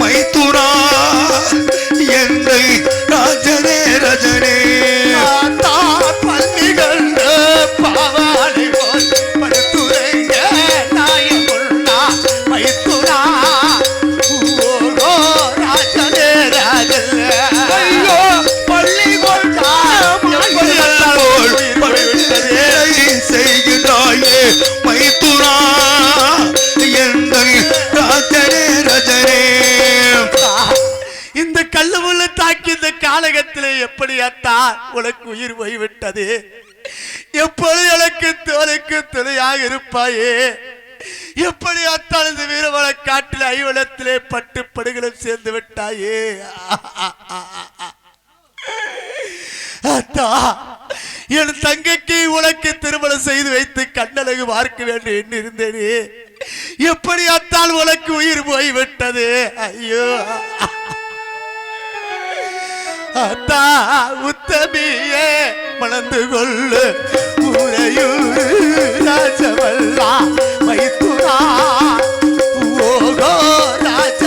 மைத்துரா எங்கள் தாக்கி உனக்கு உயிர் போய்விட்டது. எப்பொழுது எனக்கு தோலுக்கு துணையாக இருப்பாயே? எப்படி அத்தான் இந்த வீரவள காட்டில் ஐவலத்திலே பட்டு படுகளும் சேர்ந்து விட்டாயே? அத்தா என் தங்கைக்கு உனக்கு திருமணம் செய்து வைத்து கண்ணழகு பார்க்க வேண்டும் என்று இருந்தேனே. எப்படி அத்தால் உனக்கு உயிர் போய்விட்டது? ஐயோ. அத்தா உத்தமியே மணந்து கொள்ளு. உரையூர் ராஜவல்லா மைத்துரா ஓகோ ராஜ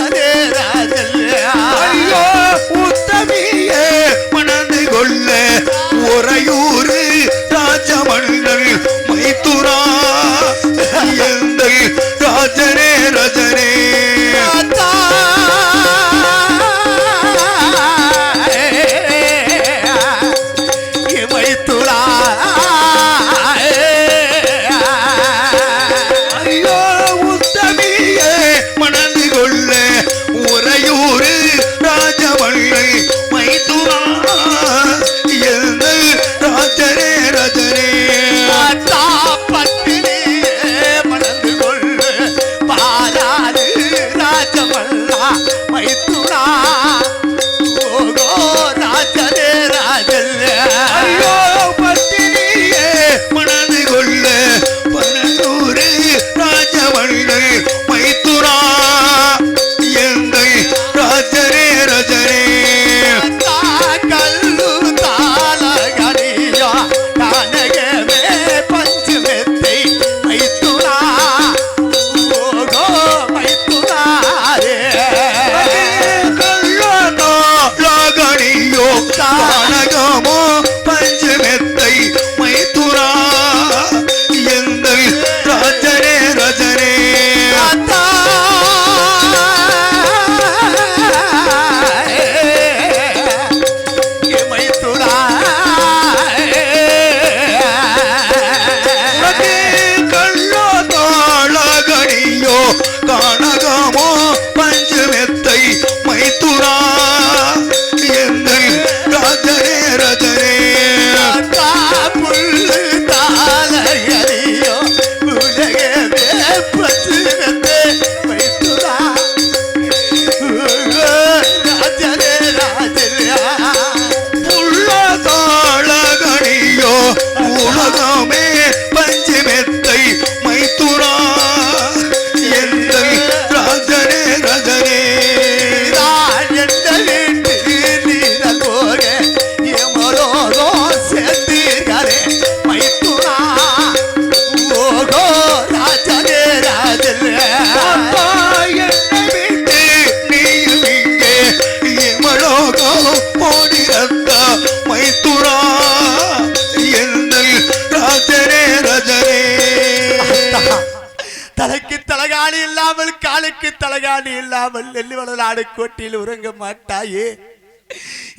தலகாணி இல்லாமல் நெல்லிவள கோட்டியில் உறங்க மாட்டாயே.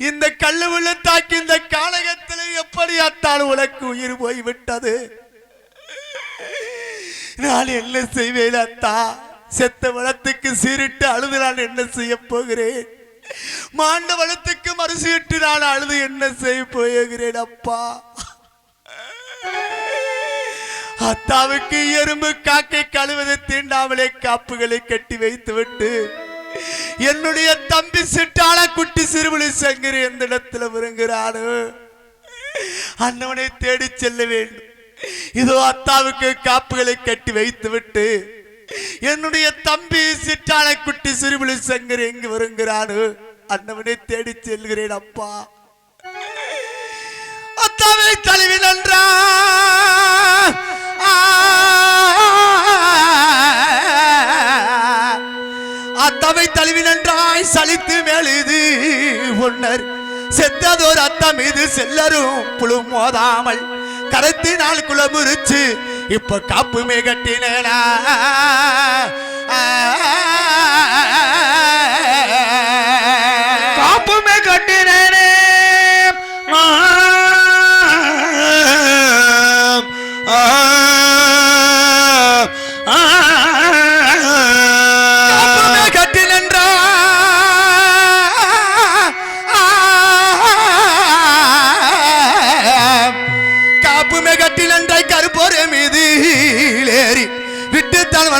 இந்த கல்லு உள்ள தாக்கி இந்த காலகத்தில் எப்படி அத்தால் உனக்கு உயிர் போய்விட்டது? நான் என்ன செய்வேன் அத்தா? செத்த வளத்துக்கு சீரிட்டு அழுது நான் என்ன செய்ய போகிறேன்? மாண்ட வளத்துக்கு மறுசீட்டு நான் அழுது என்ன செய்ய போகிறேன் அப்பா? அத்தாவுக்கு எறும்பு காக்கை கழுவதை தீண்டாமலே காப்புகளை கட்டி வைத்துவிட்டு என்னுடைய தம்பி சிட்டாள குட்டி சிறுபுலி சங்கரி எந்த இடத்துல விருங்குறானு அண்ணவனை தேடி செல்ல வேண்டும். இதோ அத்தாவுக்கு காப்புகளை கட்டி வைத்துவிட்டு என்னுடைய தம்பி சிட்டாள குட்டி சிறுபுலி சங்கர் எங்கு வருகிறானு அண்ணவனை தேடி செல்கிறேன் அப்பா. அத்தாவை தலைவி நன்றா. அத்தமை தழுவி நன்றாய் சலித்து மேலுது பொன்னர் செத்ததோர் அத்தம் இது செல்லரும் புழு மோதாமல். கரத்தினால் குளமுறிச்சு இப்ப காப்புமே கட்டினேனா காப்புமே கட்டினேனே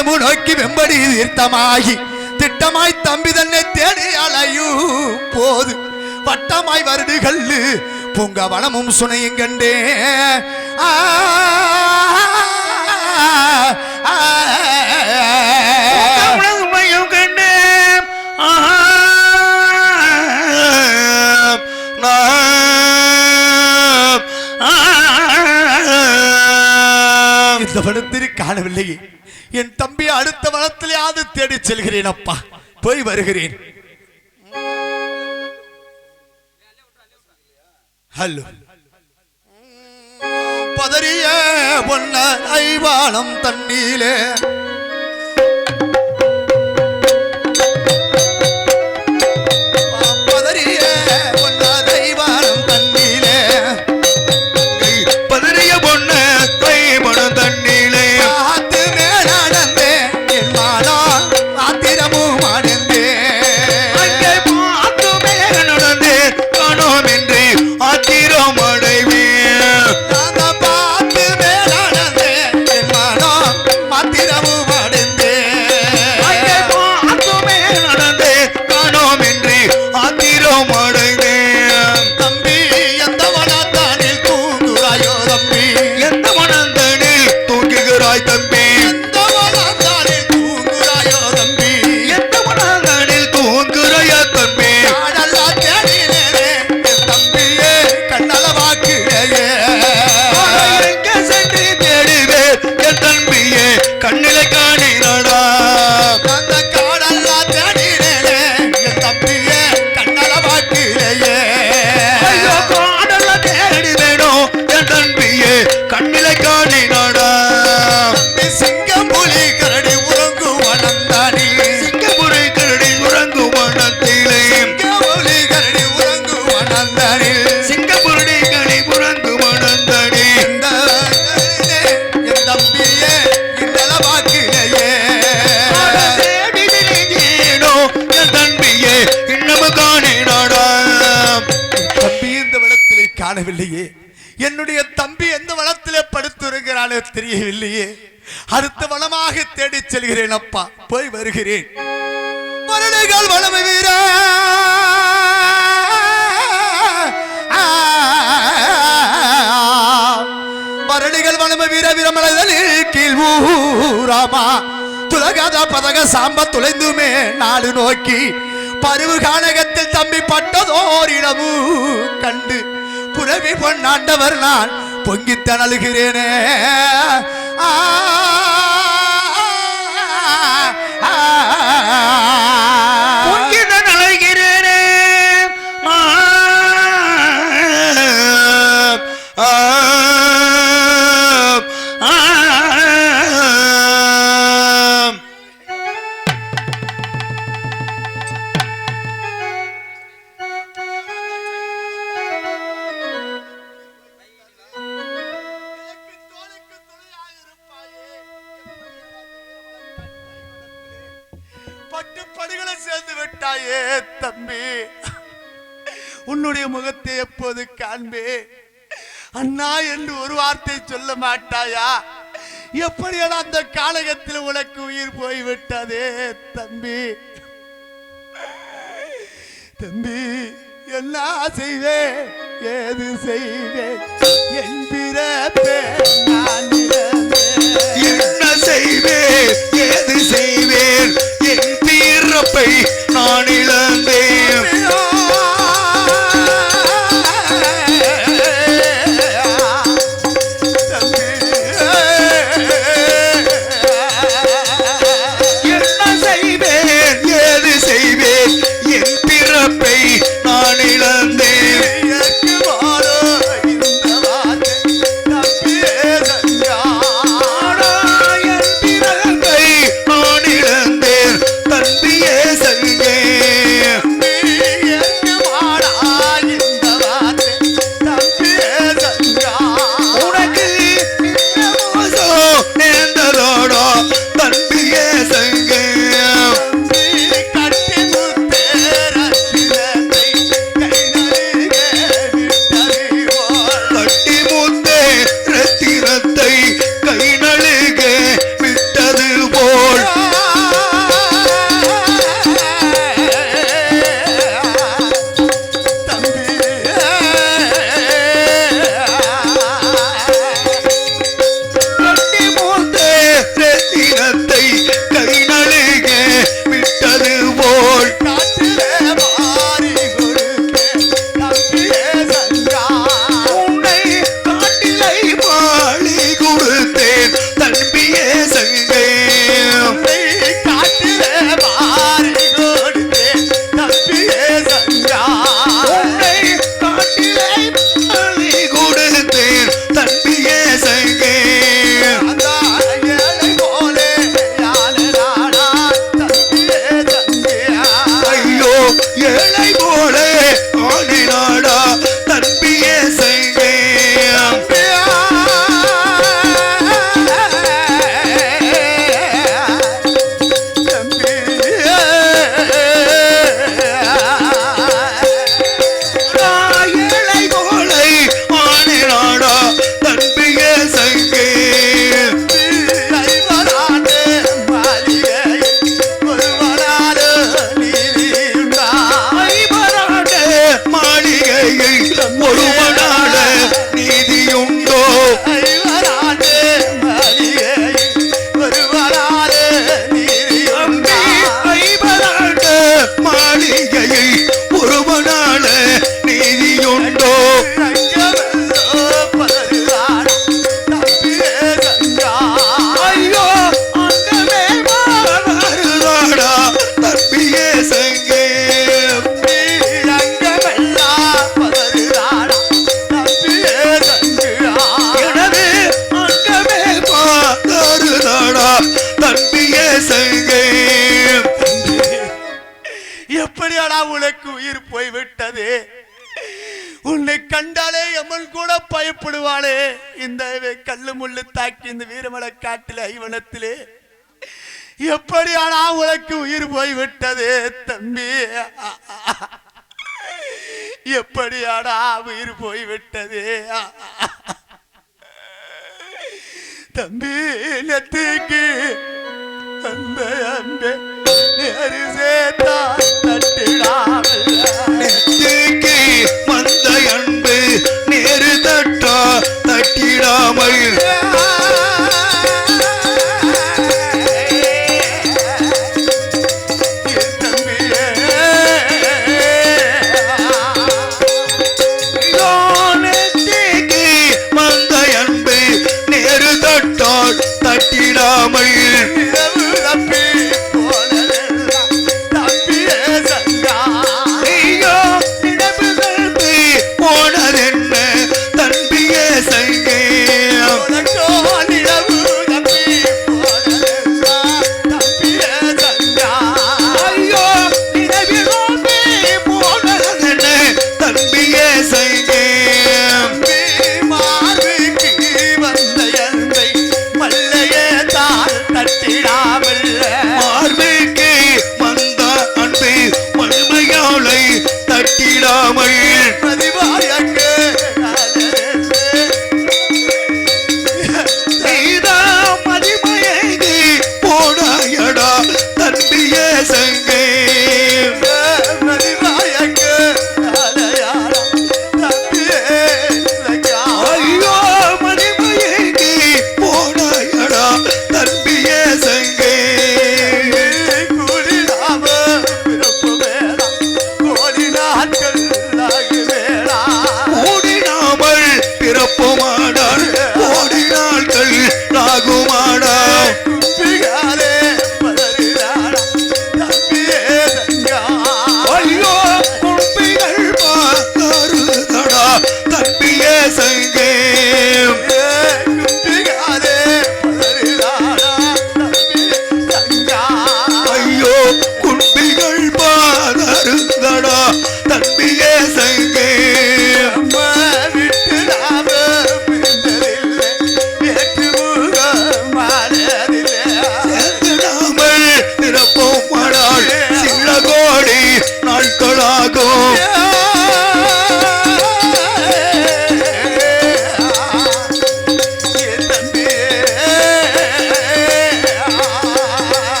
வெம்படி தீர்த்தமாகி திட்டமாய் தம்பி தன்னை தேடி அலையும் போது வட்டமாய் வருடுகள் பூங்க வனமும் சுனையும் கண்டே ஆ, ஆ, ஆ. இந்த படத்திற்கு காணவில்லையே என் தம்பி அடுத்த வளத்திலேயாவது தேடி செல்கிறேன் அப்பா போய் வருகிறேன். ஹலோ. பதறிய பொன்ன ஐவானம் தண்ணீலே. காணவில்லையே. என்னுடைய தம்பி எந்த வளத்திலே படுத்திருக்கிறானோ தெரியவில்லையே. அடுத்த வளமாக தேடி செல்கிறேன் அப்பா. போய் வருகிறேன். மரணிகள் வனமை வீர மரணிகள் வனம வீர வீரமலைதலில் கீழ் ஊராமா. துலகாத பதக சாம்ப துளைந்துமே நாடு நோக்கி. பருவு கானகத்தில் தம்பி பட்டதோரிடமு கண்டு. புறவி பொன்னாண்டவர் நான் பொங்கித்தனழுகிறேனே. ஆ, எப்படி அந்த காலகத்தில் உனக்கு உயிர் போய்விட்டதே தம்பி? தம்பி என்ன செய்வேன் ஏது செய்வேன் என் பிறப்பே நான் என்ன செய்வேன் ஏது செய்வேன் என் பிறப்பை நான் இழந்தேன். பிறப்பை காட்டில் ஐவனத்திலே. எப்படியானா உனக்கு உயிர் போய்விட்டது தம்பி. எப்படியானா உயிர் போய்விட்டது. தம்பி நெத்திக்கு அந்த அன்பே. நேரு தட்டிடாமல். நெத்திக்கு மந்த அன்பு நேரு தட்டா தட்டிடாமல்.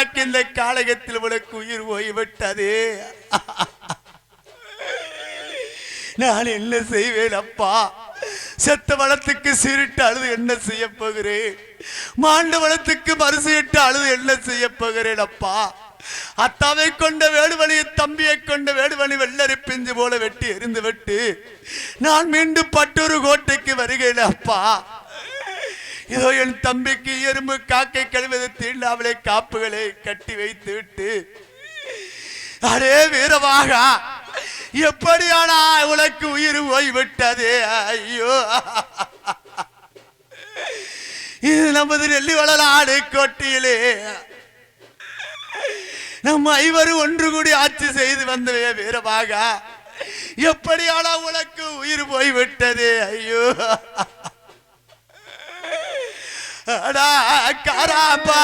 நாக்கு இந்த காலகத்தில் உனக்கு உயிர் போய்விட்டது நான் என்ன செய்வேன் அப்பா? செத்த வளத்துக்கு சீருட்டு அழுது என்ன செய்ய போகிறேன்? மாண்ட வளத்துக்கு மறுசீட்டு அழுது என்ன செய்ய போகிறேன் அப்பா? அத்தாவை கொண்ட வேடுவழி தம்பியை கொண்ட வேடுவழி வெள்ளரி பிஞ்சு போல வெட்டி எரிந்து விட்டு நான் மீண்டும் பட்டூர் கோட்டைக்கு வருகிறேன் அப்பா. இதோ என் தம்பிக்கு எறும்பு காக்கை கழுவது அவளை காப்புகளை கட்டி வைத்து விட்டு அரே வீரமாக எப்படியானா உனக்கு உயிர் போய்விட்டது ஐயோ. இது நமது நெல்லி வளநாடு கோட்டையிலே. நம்ம ஐவரும் ஒன்று கூடி ஆட்சி செய்து வந்தவே வீரமாக எப்படியானா உனக்கு உயிர் போய்விட்டது ஐயோ. அடா காராப்பா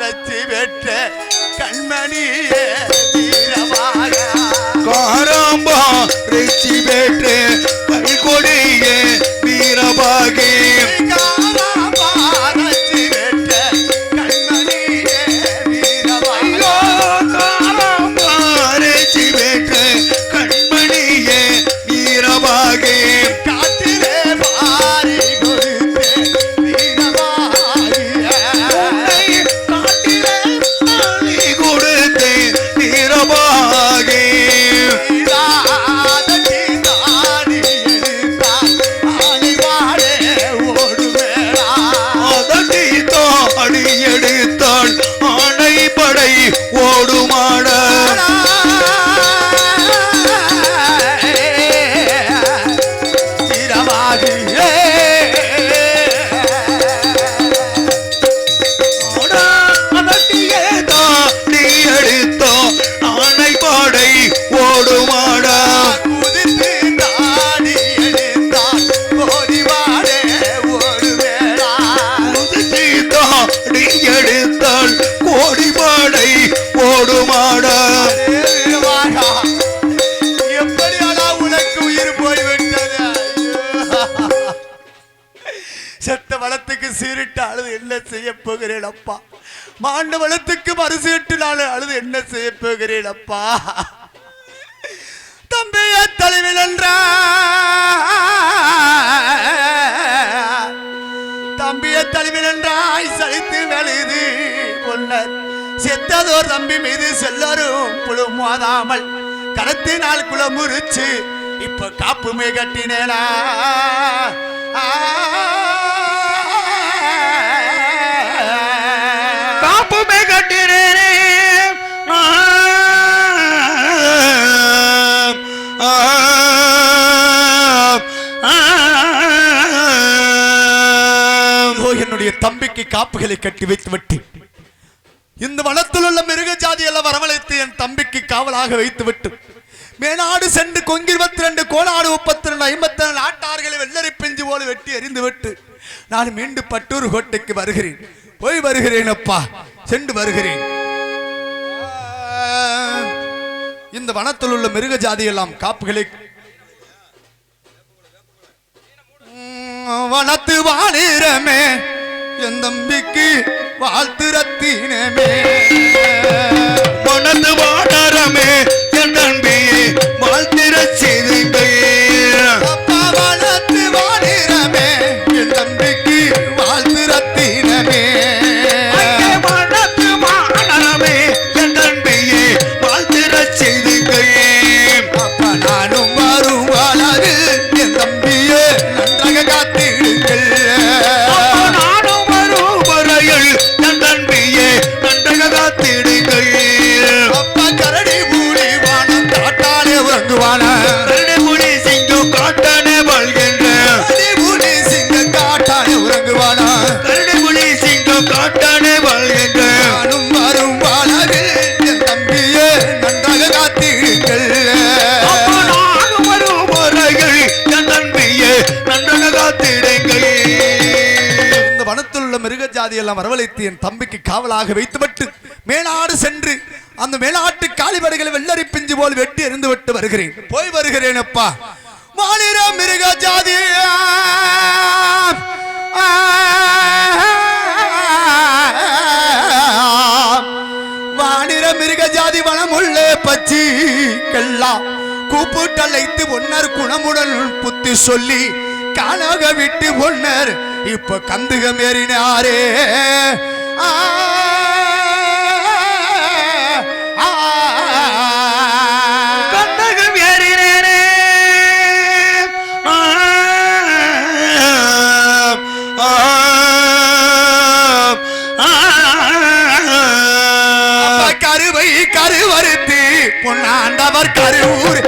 ரச்சி பெற்ற கண்மணியே வீரமாக காராம்பா ரிச்சி வேற்று கைகொடிய வீரபாகி. உதித்தி தாடி எடுத்தாள் கோடி படை ஓடுமாட உயிர் போய்விட்டது? ஐயோ. செத்த வளத்துக்கு சீரிட்டு அழுது என்ன செய்ய போகிறேன் அப்பா மாண்ட வளத்துக்கு மறுசீட்டு நான் அழுது என்ன செய்ய போகிறேன் அப்பா தம்பிய தலைவில் என்றா தலைவில் என்றாய் சலித்து வெளிது பொன்னர் செத்ததோர் தம்பி மீது செல்லரும் புழுமாதாமல் கடத்தினால் குளமுறிச்சு இப்ப காப்புமே கட்டினேனா காப்புமே தம்பிக்கு காப்புகளை கட்டி வைத்து விட்டு இந்த வனத்தில் உள்ள மிருக ஜாதி எல்லாம் வரவழைத்து என் தம்பிக்கு காவலாக வைத்து விட்டு. மேனாடு சென்று கொங்கு இருபத்தி ரெண்டு கோலாடு முப்பத்தி ரெண்டு ஐம்பத்தி ரெண்டு ஆட்டார்களை வெள்ளரி பிஞ்சு போல வெட்டி எறிந்து விட்டு. நான் மீண்டும் பட்டூர் கோட்டைக்கு வருகிறேன். போய் வருகிறேன் அப்பா சென்று வருகிறேன். இந்த வனத்தில் உள்ள மிருக ஜாதி எல்லாம் காப்புகளை உம், வனத்து வாழிரமே என் தம்பிக்கு வாழ்த்து ரத்தினமே. மனது வாடரமே என் தம்பி வாழ்த்திரச்சி உள்ள எல்லாம் வரவழைத்து என் தம்பிக்கு காவலாக வைத்துவிட்டு மேலாடு சென்று அந்த மேலாட்டு காலிபடைகளை வெள்ளரி பிஞ்சு போல் வெட்டி எறிந்து விட்டு வருகிறேன். போய் வருகிறேன் அப்பா. மாநில மிருக ஜாதி. வானிர மிருக ஜாதி வனமுள்ளே பச்சி கெல்லாம் கூப்பிட்டழைத்து ஒன்னர் குணமுடன் புத்தி சொல்லி காணாக விட்டு ஒன்னர் இப்ப கந்துகம் ஏறினாரே. ஆ, ஆ, கந்தகம் ஏறினேனே. ஆ, ஆ, ஆ. கருவை கருவறுத்து பொன்னாண்டவர் கருவூர்